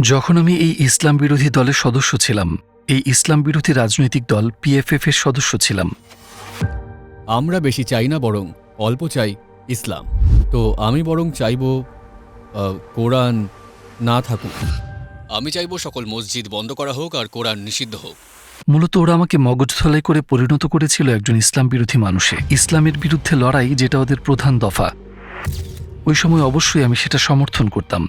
যখন আমি এই ইসলাম বিরোধী দলের সদস্য ছিলাম এই ইসলাম বিরোধী রাজনৈতিক দল পিএফএফ এর সদস্য ছিলাম। আমরা বেশি চাই না বরং অল্প চাই ইসলাম। তো আমি বরং চাইব কোরআন না থাকুক। আমি চাইব সকল মসজিদ বন্ধ করা হোক আর কোরআন নিষিদ্ধ হোক। মূলত ওরা আমাকে মগজ ধলাই করে পরিণত করেছিল একজন ইসলাম বিরোধী মানুষে। ইসলামের বিরুদ্ধে লড়াই যেটা ওদের প্রধান দফা। ওই সময় অবশ্যই আমি সেটা সমর্থন করতাম।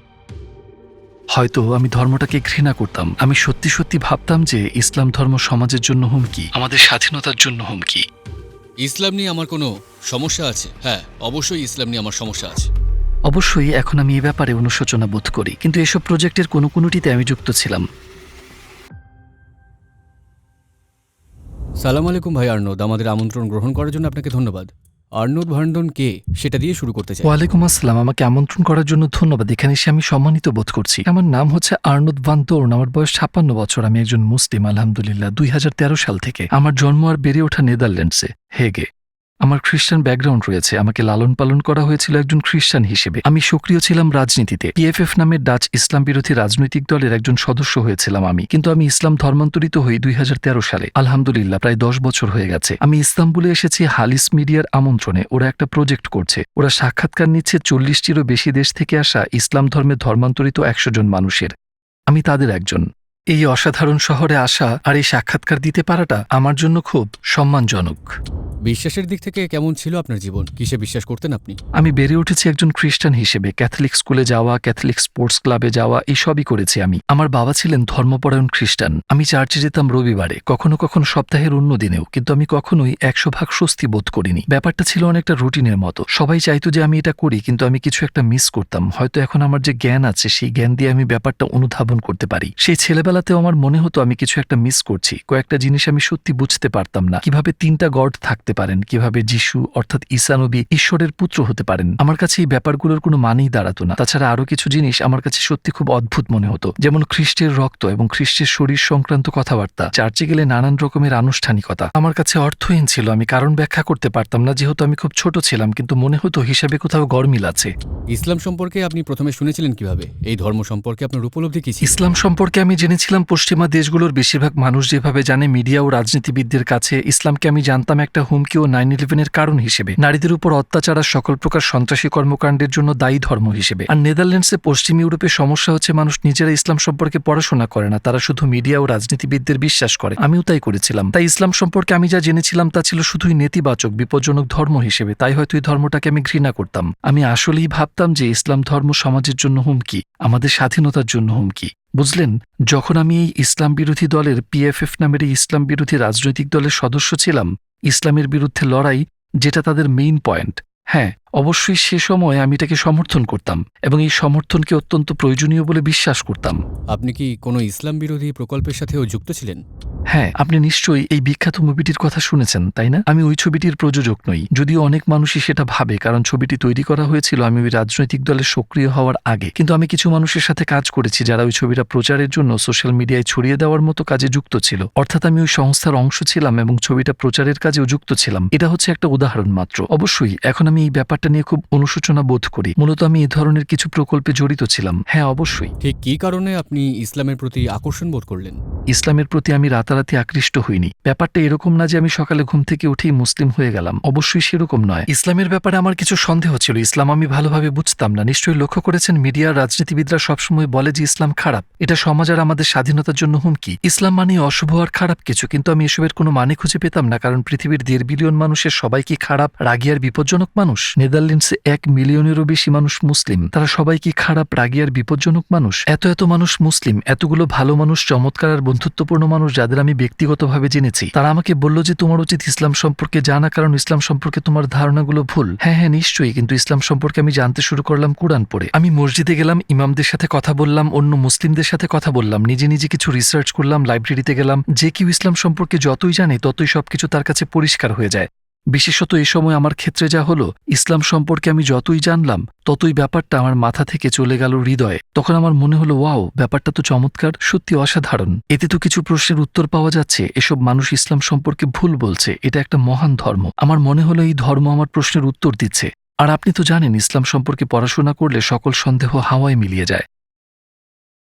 হয়তো আমি ধর্মটাকে ঘৃণা করতাম। আমি সত্যি সত্যি ভাবতাম যে ইসলাম ধর্ম সমাজের জন্য হুমকি আমাদের স্বাধীনতার জন্য হুমকি। ইসলাম নিয়ে আমার কোনো সমস্যা আছে? হ্যাঁ অবশ্যই ইসলাম নিয়ে আমার সমস্যা আছে। অবশ্যই এখন আমি এ ব্যাপারে অনুশোচনা বোধ করি কিন্তু এসব প্রজেক্টের কোনো কোনোটিতে আমি যুক্ত ছিলাম। সালাম আলাইকুম ভাই আর্নদ আমাদের আমন্ত্রণ গ্রহণ করার জন্য আপনাকে ধন্যবাদ। আর্নদ ভান্ডন কে সেটা দিয়ে শুরু করতে চাই। ওয়ালাইকুম আসসালাম। আমাকে আমন্ত্রণ করার জন্য ধন্যবাদ। এখানে এসে আমি সম্মানিত বোধ করছি। আমার নাম হচ্ছে আর্নদ ভান দোর্ন আমার বয়স ছাপ্পান্ন বছর। আমি একজন মুসলিম, আলহামদুলিল্লাহ, দুই হাজার তেরো সাল থেকে। আমার জন্ম আর বেড়ে ওঠা নেদারল্যান্ডসে, হেগে। আমার খ্রিস্টান ব্যাকগ্রাউন্ড রয়েছে, আমাকে লালন পালন করা হয়েছিল একজন খ্রিস্টান হিসেবে। আমি সক্রিয় ছিলাম রাজনীতিতে। পিএফএফ নামের ডাচ ইসলাম বিরোধী রাজনৈতিক দলের একজন সদস্য হয়েছিলাম আমি। কিন্তু আমি ইসলাম ধর্মান্তরিত হই দুই হাজার তেরো সালে। আলহামদুলিল্লাহ, প্রায় দশ বছর হয়ে গেছে। আমি ইস্তাম্বুলে এসেছি হালিস মিডিয়ার আমন্ত্রণে। ওরা একটা প্রজেক্ট করছে। ওরা সাক্ষাৎকার নিচ্ছে চল্লিশটিরও বেশি দেশ থেকে আসা ইসলাম ধর্মে ধর্মান্তরিত একশো জন মানুষের। আমি তাদের একজন। এই অসাধারণ শহরে আসা আর এই সাক্ষাৎকার দিতে পারাটা আমার জন্য খুব সম্মানজনক। বিশ্বাসের দিক থেকে কেমন ছিল আপনার জীবন? কিসে বিশ্বাস করতেন আপনি? আমি বেড়ে উঠেছি একজন খ্রিস্টান হিসেবে। ক্যাথলিক স্কুলে যাওয়া ক্যাথলিক স্পোর্টস ক্লাবে যাওয়া এই সবই করেছি আমি। আমার বাবা ছিলেন ধর্মপরায়ণ খ্রিস্টান। আমি চার্চে যেতাম রবিবারে কখনো কখনো সপ্তাহের অন্য দিনেও কিন্তু আমি কখনোই একশো ভাগ স্বস্তি বোধ করিনি। ব্যাপারটা ছিল অনেকটা রুটিনের মতো। সবাই চাইতো যে আমি এটা করি কিন্তু আমি কিছু একটা মিস করতাম। হয়তো এখন আমার যে জ্ঞান আছে সেই জ্ঞান দিয়ে আমি ব্যাপারটা অনুধাবন করতে পারি। সেই ছেলেবেলাতেও আমার মনে হতো আমি কিছু একটা মিস করছি। কয়েকটা জিনিস আমি সত্যি বুঝতে পারতাম না। কীভাবে তিনটা গড থাকতে পারেন? কীভাবে যিশু অর্থাৎ ঈসানবী ঈশ্বরের পুত্র হতে পারেন? আমার কাছে এই ব্যাপারগুলোর কোনো মানেই দাঁড়াতো না। তাছাড়া আরও কিছু জিনিস আমার কাছে সত্যি খুব অদ্ভুত মনে হতো। যেমন খ্রিস্টের রক্ত এবং খ্রিস্টের শরীর সংক্রান্ত কথাবার্তা। চার্চে গেলে নানান রকমের আনুষ্ঠানিকতা। আমার কাছে অর্থহীন ছিল। আমি কারণ ব্যাখ্যা করতে পারতাম না। যেহেতু আমি খুব ছোট ছিলাম কিন্তু মনে হতো হিসাবে কোথাও গরমিল আছে। ইসলাম সম্পর্কে আপনি প্রথমে শুনেছিলেন কীভাবে? এই ধর্ম সম্পর্কে আপনার উপলব্ধি কি ইসলাম সম্পর্কে আমি জেনেছিলাম পশ্চিমা দেশগুলোর বেশিরভাগ মানুষ যেভাবে জানে মিডিয়া ও রাজনীতিবিদদের কাছে ইসলামকে আমি জানতাম একটা হুমকি ও নাইন ইলেভেনের কারণ হিসেবে। নারীদের উপর অত্যাচার আর সকল প্রকার সন্ত্রাসী কর্মকাণ্ডের জন্য দায়ী ধর্ম হিসেবে। আর নেদারল্যান্ডসে পশ্চিম ইউরোপে সমস্যা হচ্ছে মানুষ নিজেরা ইসলাম সম্পর্কে পড়াশোনা করে না, তারা শুধু মিডিয়া ও রাজনীতিবিদদের বিশ্বাস করে। আমিও তাই করেছিলাম। তাই ইসলাম সম্পর্কে আমি যা জেনেছিলাম তা ছিল শুধুই নেতিবাচক, বিপজ্জনক ধর্ম হিসেবে, তাই হয়তো এই ধর্মটাকে আমি ঘৃণা করতাম। আমি আসলেই ভাবতাম যে ইসলাম ধর্ম সমাজের জন্য হুমকি, আমাদের স্বাধীনতার জন্য হুমকি। বুঝলেন, যখন আমি এই ইসলাম বিরোধী দলের পিএফএফ নামের এই ইসলাম বিরোধী রাজনৈতিক দলের সদস্য ছিলাম, ইসলামের বিরুদ্ধে লড়াই যেটা তাদের মেইন পয়েন্ট হ্যাঁ অবশ্যই সে সময় আমি এটাকে সমর্থন করতাম এবং এই সমর্থনকে অত্যন্ত প্রয়োজনীয় বলে বিশ্বাস করতাম। আপনি কি কোনো ইসলাম বিরোধী প্রকল্পের সাথেও যুক্ত ছিলেন? হ্যাঁ আপনি নিশ্চয়ই এই বিখ্যাত মুভিটির কথা শুনেছেন তাই না? আমি ওই ছবিটির প্রযোজক নই। যদিও অনেক মানুষই সেটা ভাবে কারণ ছবিটি তৈরি করা হয়েছিল আমি ওই রাজনৈতিক দলে সক্রিয় হওয়ার আগে। কিন্তু আমি কিছু মানুষের সাথে কাজ করেছি যারা ওই ছবিটা প্রচারের জন্য সোশ্যাল মিডিয়ায় ছড়িয়ে দেওয়ার মতো কাজে যুক্ত ছিল। অর্থাৎ আমি ওই সংস্থার অংশ ছিলাম এবং ছবিটা প্রচারের কাজেও যুক্ত ছিলাম। এটা হচ্ছে একটা উদাহরণ মাত্র। অবশ্যই এখন আমি এই ব্যাপারটা নিয়ে খুব অনুশোচনা বোধ করি। মূলত আমি এই ধরনের কিছু প্রকল্পে জড়িত ছিলাম। হ্যাঁ অবশ্যই। ঠিক কী কারণে আপনি ইসলামের প্রতি আকর্ষণ বোধ করলেন? ইসলামের প্রতি আমি রাতারাতি আকৃষ্ট হইনি। ব্যাপারটা এরকম না যে আমি সকালে ঘুম থেকে উঠেই মুসলিম হয়ে গেলাম। অবশ্যই সেরকম নয়। ইসলামের ব্যাপারে আমার কিছু সন্দেহ ছিল। ইসলাম আমি ভালোভাবে বুঝতাম না। নিশ্চয়ই লক্ষ্য করেছেন মিডিয়ার রাজনীতিবিদরা সবসময় বলে যে ইসলাম খারাপ। এটা সমাজ আর আমাদের স্বাধীনতার জন্য হুমকি। ইসলাম মানে অশুভ আর খারাপ কিছু, কিন্তু আমি এসবের কোনো মানে খুঁজে পেতাম না, কারণ পৃথিবীর দেড় বিলিয়ন মানুষের সবাই কি খারাপ, রাগী আর বিপজ্জনক মানুষ? নেদারল্যান্ডসে এক মিলিয়নেরও বেশি মানুষ মুসলিম। তারা সবাই কি খারাপ, রাগী আর বিপজ্জনক মানুষ? এত এত মানুষ মুসলিম, এতগুলো ভালো মানুষ, চমৎকার আর বন্ধুত্বপূর্ণ মানুষ যাদের আমি ব্যক্তিগতভাবে জেনেছি। তারা আমাকে বলল যে তোমার উচিত ইসলাম সম্পর্কে জানা, কারণ ইসলাম সম্পর্কে তোমার ধারণাগুলো ভুল। হ্যাঁ হ্যাঁ নিশ্চয়ই, কিন্তু ইসলাম সম্পর্কে আমি জানতে শুরু করলাম কোরআন পড়ে। আমি মসজিদে গেলাম, ইমামদের সাথে কথা বললাম, অন্য মুসলিমদের সাথে কথা বললাম, নিজে নিজে কিছু রিসার্চ করলাম লাইব্রেরিতে গেলাম, যে কেউ ইসলাম সম্পর্কে যতই জানে, ততই সবকিছু তার কাছে পরিষ্কার হয়ে যায়। বিশেষত এ সময় আমার ক্ষেত্রে যা হলো, ইসলাম সম্পর্কে আমি যতই জানলাম, ততই ব্যাপারটা আমার মাথা থেকে চলে গেল হৃদয়ে। তখন আমার মনে হলো, ওয়াও, ব্যাপারটা তো চমৎকার, সত্যি অসাধারণ। এতে তো কিছু প্রশ্নের উত্তর পাওয়া যাচ্ছে, এসব মানুষ ইসলাম সম্পর্কে ভুল বলছে, এটা একটা মহান ধর্ম। আমার মনে হলো, এই ধর্ম আমার প্রশ্নের উত্তর দিচ্ছে। আর আপনি তো জানেন, ইসলাম সম্পর্কে পড়াশোনা করলে সকল সন্দেহ হাওয়ায় মিলিয়ে যায়।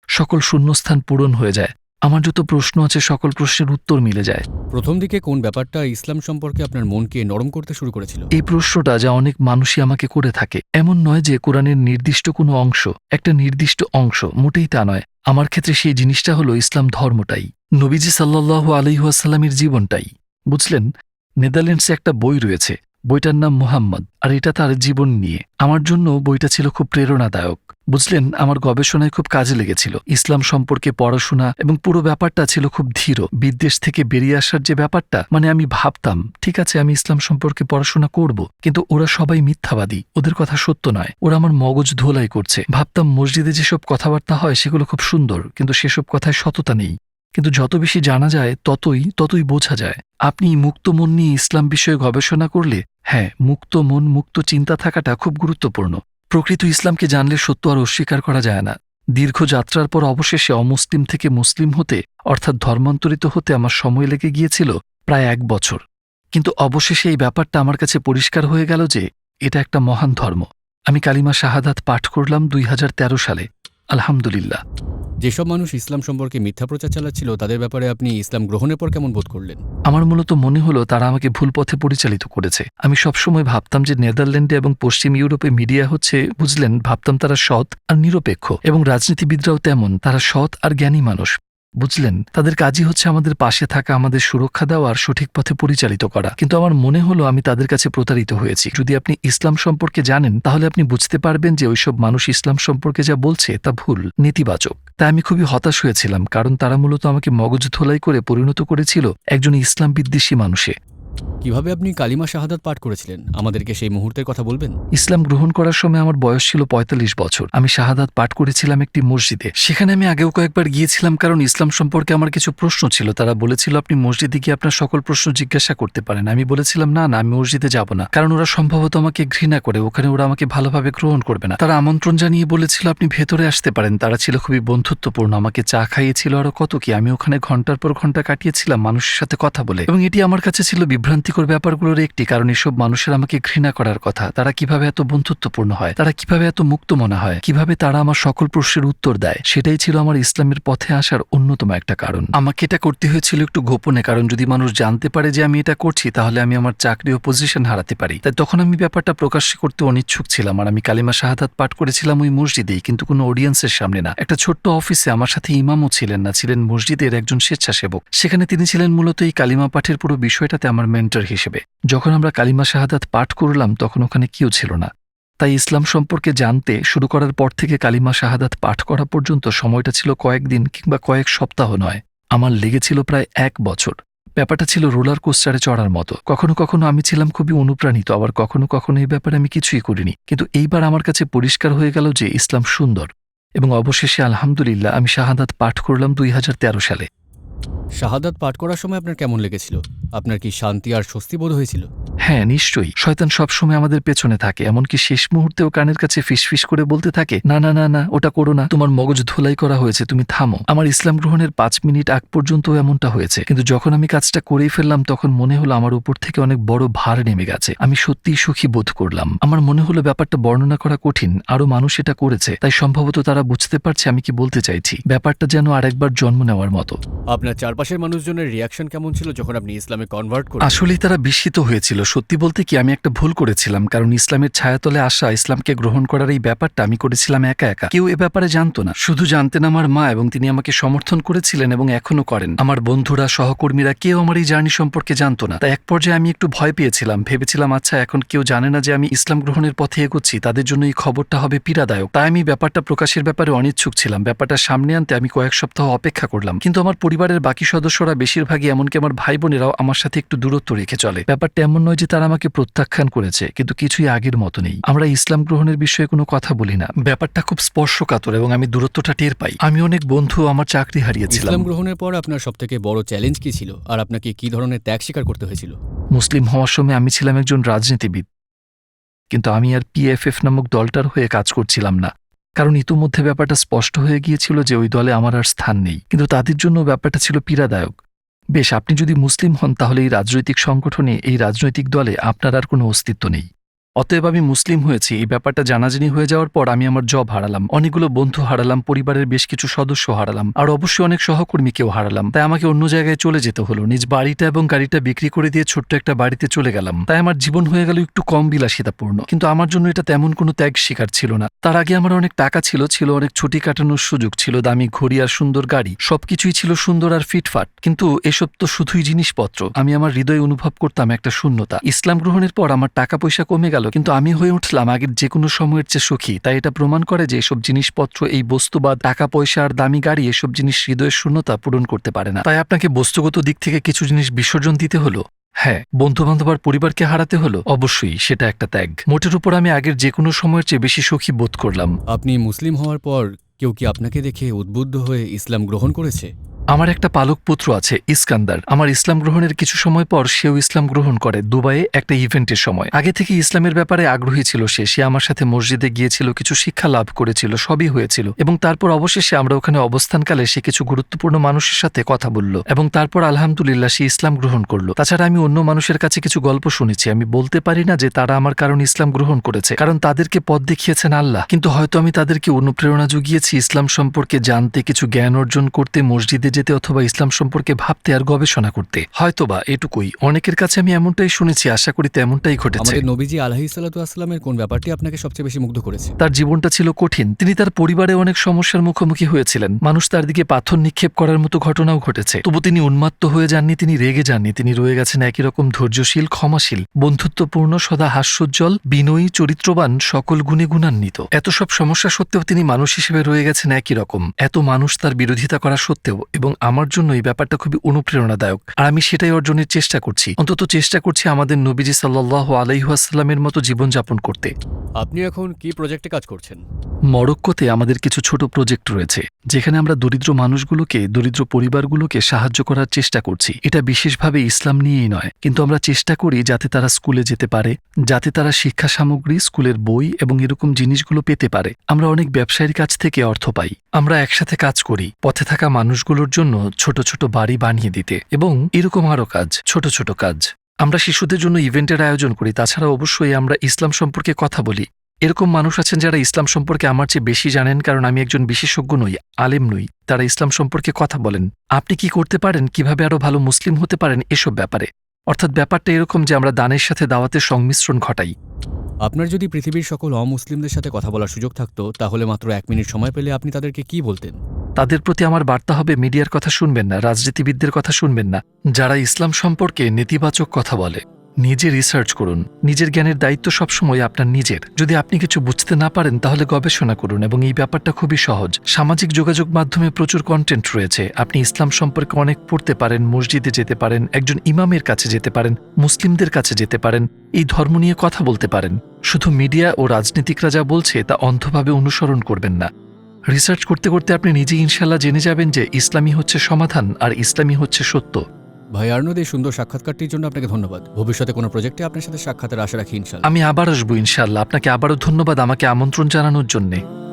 সকল শূন্যস্থান পূরণ হয়ে যায়। আমার যত প্রশ্ন আছে সকল প্রশ্নের উত্তর মিলে যায়। প্রথম দিকে কোন ব্যাপারটা ইসলাম সম্পর্কে আপনার মনকে নরম করতে শুরু করেছিল? এই প্রশ্নটা যা অনেক মানুষই আমাকে করে থাকে। এমন নয় যে কোরআনের নির্দিষ্ট কোনো অংশ একটা নির্দিষ্ট অংশ মোটেই তা নয়। আমার ক্ষেত্রে সেই জিনিসটা হলো ইসলাম ধর্মটাই। নবীজি সাল্লাহ আলহিহাসাল্লামের জীবনটাই। বুঝলেন? নেদারল্যান্ডসে একটা বই রয়েছে বইটার নাম মোহাম্মদ, আর এটা তার জীবন নিয়ে। আমার জন্য বইটা ছিল খুব প্রেরণাদায়ক। বুঝলেন, আমার গবেষণায় খুব কাজে লেগেছিল। ইসলাম সম্পর্কে পড়াশোনা এবং পুরো ব্যাপারটা ছিল খুব ধীর। বিদেশ থেকে বেরিয়ে আসার যে ব্যাপারটা মানে আমি ভাবতাম, ঠিক আছে, আমি ইসলাম সম্পর্কে পড়াশোনা করব। কিন্তু ওরা সবাই মিথ্যাবাদী। ওদের কথা সত্য নয়। ওরা আমার মগজ ধোলাই করছে। ভাবতাম, মসজিদে যেসব কথাবার্তা হয়, সেগুলো খুব সুন্দর, কিন্তু সেসব কথায় সততা নেই। কিন্তু যত বেশি জানা যায়, ততই ততই বোঝা যায়। আপনি মুক্ত মন নিয়ে ইসলাম বিষয়ে গবেষণা করলে হ্যাঁ মুক্ত মন, মুক্ত চিন্তা থাকাটা খুব গুরুত্বপূর্ণ। প্রকৃত ইসলামকে জানলে সত্য আর অস্বীকার করা যায় না। দীর্ঘ যাত্রার পর অবশেষে অমুসলিম থেকে মুসলিম হতে, অর্থাৎ ধর্মান্তরিত হতে আমার সময় লেগে গিয়েছিল প্রায় এক বছর। কিন্তু অবশেষে এই ব্যাপারটা আমার কাছে পরিষ্কার হয়ে গেল যে, এটা একটা মহান ধর্ম। আমি কালিমা শাহাদাত পাঠ করলাম দুই হাজার তেরো সালে। আলহামদুলিল্লাহ। যেসব মানুষ ইসলাম সম্পর্কে মিথ্যা প্রচার চালাচ্ছিল, তাদের ব্যাপারে আপনি ইসলাম গ্রহণের পর কেমন বোধ করলেন? আমার মূলত মনে হলো তারা আমাকে ভুল পথে পরিচালিত করেছে। আমি সবসময় ভাবতাম যে নেদারল্যান্ডে এবং পশ্চিম ইউরোপে মিডিয়া হচ্ছে, বুঝলেন, ভাবতাম তারা সৎ আর নিরপেক্ষ এবং রাজনীতিবিদরাও তেমন, তারা সৎ আর জ্ঞানী মানুষ, বুঝলেন? তাদের কাজই হচ্ছে আমাদের পাশে থাকা, আমাদের সুরক্ষা দেওয়া আর সঠিক পথে পরিচালিত করা। কিন্তু আমার মনে হলো আমি তাদের কাছে প্রতারিত হয়েছি। যদি আপনি ইসলাম সম্পর্কে জানেন, তাহলে আপনি বুঝতে পারবেন যে ওইসব মানুষ ইসলাম সম্পর্কে যা বলছে তা ভুল, নেতিবাচক। তাই আমি খুবই হতাশ হয়েছিলাম, কারণ তারা মূলত আমাকে মগজ ধোলাই করে পরিণত করেছিল একজন ইসলাম বিদ্বেষী মানুষে। কীভাবে আপনি কালিমা শাহাদাত পাঠ করেছিলেন? আমাদেরকে সেই মুহূর্তের কথা বলবেন? ইসলাম গ্রহণ করার সময় আমার বয়স ছিল ৪৫ বছর। আমি শাহাদাত পাঠ করেছিলাম একটি মসজিদে। সেখানে আমি আগেও কয়েকবার গিয়েছিলাম কারণ ইসলাম সম্পর্কে আমার কিছু প্রশ্ন ছিল। তারা বলেছিল, আপনি মসজিদে গিয়ে আপনার সকল প্রশ্ন জিজ্ঞাসা করতে পারেন। আমি বলেছিলাম, না না, আমি মসজিদে যাব না। কারণ ওরা সম্ভবত আমাকে ঘৃণা করে। ওখানে ওরা আমাকে ভালোভাবে গ্রহণ করবে না। তারা আমন্ত্রণ জানিয়ে বলেছিল, আপনি ভেতরে আসতে পারেন। তারা ছিল খুবই বন্ধুত্বপূর্ণ। আমাকে চা খাইয়েছিল আরও কত কি। আমি ওখানে ঘণ্টার পর ঘণ্টা কাটিয়েছিলাম মানুষের সাথে কথা বলে। এবং এটি আমার কাছে ছিল বিভ্রান্তিকর ব্যাপারগুলোর একটি কারণ এসব মানুষের আমাকে ঘৃণা করার কথা। তারা কীভাবে এত বন্ধুত্বপূর্ণ হয়? তারা কীভাবে এত মুক্ত মনে হয়? কীভাবে তারা আমার সকল প্রশ্নের উত্তর দেয়? সেটাই ছিল আমার ইসলামের পথে আসার অন্যতম একটা কারণ। আমাকে এটা করতে হয়েছিল একটু গোপনে, কারণ যদি মানুষ জানতে পারে যে আমি এটা করছি, তাহলে আমি আমার চাকরি ও পজিশন হারাতে পারি। তাই তখন আমি ব্যাপারটা প্রকাশ করতে অনিচ্ছুক ছিলাম আর আমি কালিমা শাহাদাত পাঠ করেছিলাম ওই মসজিদেই, কিন্তু কোনো অডিয়েন্সের সামনে না। একটা ছোট্ট অফিসে আমার সাথে ইমামও ছিলেন না, ছিলেন মসজিদের একজন স্বেচ্ছাসেবক। সেখানে তিনি ছিলেন মূলত এই কালিমা পাঠের পুরো বিষয়টাতে আমার মেন্টর হিসেবে। যখন আমরা কালিমা শাহাদাত পাঠ করলাম, তখন ওখানে কেউ ছিল না। তাই ইসলাম সম্পর্কে জানতে শুরু করার পর থেকে কালিমা শাহাদাত পাঠ করা পর্যন্ত সময়টা ছিল কয়েকদিন কিংবা কয়েক সপ্তাহ নয়। আমার লেগেছিল প্রায় এক বছর। ব্যাপারটা ছিল রোলার কোস্টারে চড়ার মতো। কখনো কখনো আমি ছিলাম খুবই অনুপ্রাণিত, আবার কখনো কখনো এই ব্যাপারে আমি কিছুই করিনি। কিন্তু এইবার আমার কাছে পরিষ্কার হয়ে গেল যে ইসলাম সুন্দর। এবং অবশেষে আলহামদুলিল্লাহ আমি শাহাদাত পাঠ করলাম দুই হাজার তেরো সালে। শাহাদাত পাঠ করার সময় আপনার কেমন লেগেছিল? আপনার কি শান্তি আর স্বস্তি বোধ হয়েছিল? হ্যাঁ নিশ্চয়ই। শয়তান সবসময় আমাদের পেছনে থাকে এমনকি শেষ মুহূর্তেও কানের কাছে ফিসফিস করে বলতে থাকে না না না না ওটা করো না তোমার মগজ ধোলাই করা হয়েছে তুমি থামো। আমার ইসলাম গ্রহণের পাঁচ মিনিট আগ পর্যন্ত এমনটা হয়েছে কিন্তু যখন আমি কাজটা করেই ফেললাম তখন মনে হলো আমার উপর থেকে অনেক বড় ভার নেমে গেছে। আমি সত্যিই সুখী বোধ করলাম। আমার মনে হলো ব্যাপারটা বর্ণনা করা কঠিন আরও মানুষ এটা করেছে তাই সম্ভবত তারা বুঝতে পারছে আমি কি বলতে চাইছি। ব্যাপারটা যেন আরেকবার জন্ম নেওয়ার মতো। আপনার চারপাশের মানুষজনের রিয়াকশন কেমন ছিল যখন আপনি ইসলামে কনভার্ট করেন আসলেই তারা বিস্মিত হয়েছিল। সত্যি বলতে কি, আমি একটা ভুল করেছিলাম, কারণ ইসলামের ছায়াতলে আসা, ইসলামকে গ্রহণ করার এই ব্যাপারটা আমি করেছিলাম একা একা। কেউ এ ব্যাপারে জানতো না। শুধু জানতেন আমার মা এবং তিনি আমাকে সমর্থন করেছিলেন এবং এখনও করেন। আমার বন্ধুরা, সহকর্মীরা, কেউ আমার এই জার্নি সম্পর্কে জানতো না। তাই এক পর্যায়ে আমি একটু ভয় পেয়েছিলাম। ভেবেছিলাম আচ্ছা এখন কেউ জানে না যে আমি ইসলাম গ্রহণের পথে এগোচ্ছি। তাদের জন্য এই খবরটা হবে পীড়াদায়ক। তাই আমি ব্যাপারটা প্রকাশের ব্যাপারে অনিচ্ছুক ছিলাম। ব্যাপারটা সামনে আনতে আমি কয়েক সপ্তাহ অপেক্ষা করলাম। কিন্তু আমার পরিবারের বাকি সদস্যরা, বেশিরভাগই এমনকি আমার ভাই বোনেরাও আমার সাথে একটু দূরত্ব রেখে চলে। ব্যাপারটা এমন নয় যে তারা আমাকে প্রত্যাখ্যান করেছে কিন্তু কিছুই আগের মতো নেই। আমরা ইসলাম গ্রহণের বিষয়ে কোনো কথা বলি না। ব্যাপারটা খুব স্পর্শকাতর এবং আমি দূরত্বটা টের পাই। আমি অনেক বন্ধু আমার চাকরি হারিয়েছিলাম। ইসলাম গ্রহণের পর আপনার সবথেকে বড় চ্যালেঞ্জ কি ছিল? আর আপনাকে কি ধরনের ত্যাগ স্বীকার করতে হয়েছিল? মুসলিম হওয়ার সময় আমি ছিলাম একজন রাজনীতিবিদ। কিন্তু আমি আর পিএফএফ নামক দলটার হয়ে কাজ করছিলাম না। কারণ ইতোমধ্যে ব্যাপারটা স্পষ্ট হয়ে গিয়েছিল যে ওই দলে আমার আর স্থান নেই। কিন্তু তাদের জন্য ব্যাপারটা ছিল পীড়াদায়ক। বেশ, আপনি যদি মুসলিম হন তাহলে এই রাজনৈতিক সংগঠনে, এই রাজনৈতিক দলে আপনার আর কোনো অস্তিত্ব নেই। অতএব আমি মুসলিম হয়েছি। এই ব্যাপারটা জানাজানি হয়ে যাওয়ার পর আমি আমার জব হারালাম। অনেকগুলো বন্ধু হারালাম, পরিবারের বেশ কিছু সদস্য হারালাম, আর অবশ্যই অনেক সহকর্মীকেও হারালাম। তাই আমাকে অন্য জায়গায় চলে যেতে হলো। নিজ বাড়িটা এবং গাড়িটা বিক্রি করে দিয়ে ছোট্ট একটা বাড়িতে চলে গেলাম। তাই আমার জীবন হয়ে গেল একটু কম বিলাসিতাপূর্ণ। কিন্তু আমার জন্য এটা তেমন কোনো ত্যাগ শিকার ছিল না। তার আগে আমার অনেক টাকা ছিল ছিল অনেক ছুটি কাটানোর সুযোগ, ছিল দামি ঘড়ি আর সুন্দর গাড়ি। সবকিছুই ছিল সুন্দর আর ফিটফাট। কিন্তু এসব তো শুধুই জিনিসপত্র। আমি আমার হৃদয়ে অনুভব করতাম একটা শূন্যতা। ইসলাম গ্রহণের পর আমার টাকা পয়সা কমে গেল। কিন্তু আমি হয়ে উঠলাম আগের যে কোনো সময়ের চেয়ে সুখী। তাই এটা প্রমাণ করে যে এসব জিনিসপত্র, এই বস্তু বা টাকা, পয়সা আর দামি গাড়ি, এসব জিনিস হৃদয়ের শূন্যতা পূরণ করতে পারে না। তাই আপনাকে বস্তুগত দিক থেকে কিছু জিনিস বিসর্জন দিতে হলো। হ্যাঁ বন্ধু বান্ধব আর পরিবারকে হারাতে হলো? অবশ্যই, সেটা একটা ত্যাগ। মোটের উপর আমি আগের যে কোনো সময়ের চেয়ে বেশি সুখী বোধ করলাম। আপনি মুসলিম হওয়ার পর কেউ কি আপনাকে দেখে উদ্বুদ্ধ হয়ে ইসলাম গ্রহণ করেছে? আমার একটা পালক পুত্র আছে, ইস্কান্দার। আমার ইসলাম গ্রহণের কিছু সময় পর সেও ইসলাম গ্রহণ করে। দুবাইয়ে একটা ইভেন্টের সময়। আগে থেকে ইসলামের ব্যাপারে আগ্রহী ছিল সে। সে আমার সাথে মসজিদে গিয়েছিল, কিছু শিক্ষা লাভ করেছিল, সবই হয়েছিল। এবং তারপর অবশেষে আমরা ওখানে অবস্থানকালে সে কিছু গুরুত্বপূর্ণ মানুষের সাথে কথা বলল। এবং তারপর আলহামদুলিল্লাহ সে ইসলাম গ্রহণ করল। তাছাড়া আমি অন্য মানুষের কাছে কিছু গল্প শুনেছি। আমি বলতে পারি না যে তারা আমার কারণ ইসলাম গ্রহণ করেছে, কারণ তাদেরকে পথ দেখিয়েছেন আল্লাহ। কিন্তু হয়তো আমি তাদেরকে অনুপ্রেরণা জুগিয়েছি ইসলাম সম্পর্কে জানতে, কিছু জ্ঞান অর্জন করতে, মসজিদে যেতে অথবা ইসলাম সম্পর্কে ভাবতে আর গবেষণা করতে। হয়তোবা এটুকুই। অনেকের কাছে আমি এমনটাই শুনেছি আশা করি তেমনটাই ঘটেছে। আমাদের নবীজি আলাহি সাল্লাতু কোন ব্যাপারটি আপনাকে সবচেয়ে বেশি মুগ্ধ করেছে? তার জীবনটা ছিল কঠিন। তিনি তার পরিবারে অনেক সমস্যার মুখোমুখি হয়েছিলেন। মানুষ তার দিকে পাথর নিক্ষেপ করার মতো ঘটনাও ঘটেছে। তবু তিনি উন্মাত্ত হয়ে যাননি তিনি রেগে যাননি। তিনি রয়ে গেছেন একই রকম ধৈর্যশীল ক্ষমাশীল বন্ধুত্বপূর্ণ সদা হাস্যোজ্জ্বল বিনয়ী চরিত্রবান সকল গুণে গুণান্বিত। এত সব সমস্যা সত্ত্বেও তিনি মানুষ হিসেবে রয়ে গেছেন একই রকম। এত মানুষ তার বিরোধিতা করা সত্ত্বেও এবং আমার জন্য এই ব্যাপারটা খুবই অনুপ্রেরণাদায়ক। আর আমি সেটাই অর্জনের চেষ্টা করছি। অন্তত চেষ্টা করছি আমাদের নবীজি সাল্লাহ আলাইহাসাল্লামের মতো জীবনযাপন করতে। আপনি এখন কি প্রজেক্টে কাজ করছেন? মরক্কোতে আমাদের কিছু ছোট প্রজেক্ট রয়েছে, যেখানে আমরা দরিদ্র মানুষগুলোকে, দরিদ্র পরিবারগুলোকে সাহায্য করার চেষ্টা করছি। এটা বিশেষভাবে ইসলাম নিয়েই নয়, কিন্তু আমরা চেষ্টা করি যাতে তারা স্কুলে যেতে পারে, যাতে তারা শিক্ষা সামগ্রী, স্কুলের বই এবং এরকম জিনিসগুলো পেতে পারে। আমরা অনেক ব্যবসায়ীর কাছ থেকে অর্থ পাই। আমরা একসাথে কাজ করি, পথে থাকা মানুষগুলোর জন্য ছোট ছোট বাড়ি বানিয়ে দিতে এবং এরকম আরও কাজ, ছোট ছোট কাজ। আমরা শিশুদের জন্য ইভেন্টের আয়োজন করি তাছাড়া অবশ্যই আমরা ইসলাম সম্পর্কে কথা বলি। এরকম মানুষ আছেন যারা ইসলাম সম্পর্কে আমার চেয়ে বেশি জানেন কারণ আমি একজন বিশেষজ্ঞ নই আলেম নই। তারা ইসলাম সম্পর্কে কথা বলেন। আপনি কি করতে পারেন? কীভাবে আরও ভালো মুসলিম হতে পারেন? এসব ব্যাপারে। অর্থাৎ ব্যাপারটা এরকম যে আমরা দানের সাথে দাওয়াতের সংমিশ্রণ ঘটাই। আপনার যদি পৃথিবীর সকল অমুসলিমদের সাথে কথা বলার সুযোগ থাকতো তাহলে মাত্র এক মিনিট সময় পেলে আপনি তাদেরকে কি বলতেন? তাদের প্রতি আমার বার্তা হবে মিডিয়ার কথা শুনবেন না রাজনীতিবিদদের কথা শুনবেন না যারা ইসলাম সম্পর্কে নেতিবাচক কথা বলে। নিজে রিসার্চ করুন। নিজের জ্ঞানের দায়িত্ব সবসময় আপনার নিজের। যদি আপনি কিছু বুঝতে না পারেন, তাহলে গবেষণা করুন এবং এই ব্যাপারটা খুবই সহজ। সামাজিক যোগাযোগ মাধ্যমে প্রচুর কন্টেন্ট রয়েছে। আপনি ইসলাম সম্পর্কে অনেক পড়তে পারেন, মসজিদে যেতে পারেন, একজন ইমামের কাছে যেতে পারেন, মুসলিমদের কাছে যেতে পারেন, এই ধর্ম নিয়ে কথা বলতে পারেন। শুধু মিডিয়া ও রাজনীতিকরা যা বলছে, তা অন্ধভাবে অনুসরণ করবেন না। রিসার্চ করতে করতে আপনি নিজেই ইনশাল্লাহ জেনে যাবেন যে ইসলামী হচ্ছে সমাধান আর ইসলামী হচ্ছে সত্য। ভাই আর্নদ এই সুন্দর সাক্ষাৎকারটির জন্য আপনাকে ধন্যবাদ। ভবিষ্যতে কোনো প্রজেক্টে আপনার সাথে সাক্ষাতের আশা রাখি ইনশাল্লাহ। আমি আবার আসব ইনশাল্লাহ। আপনাকে আবারও ধন্যবাদ আমাকে আমন্ত্রণ জানানোর জন্যে।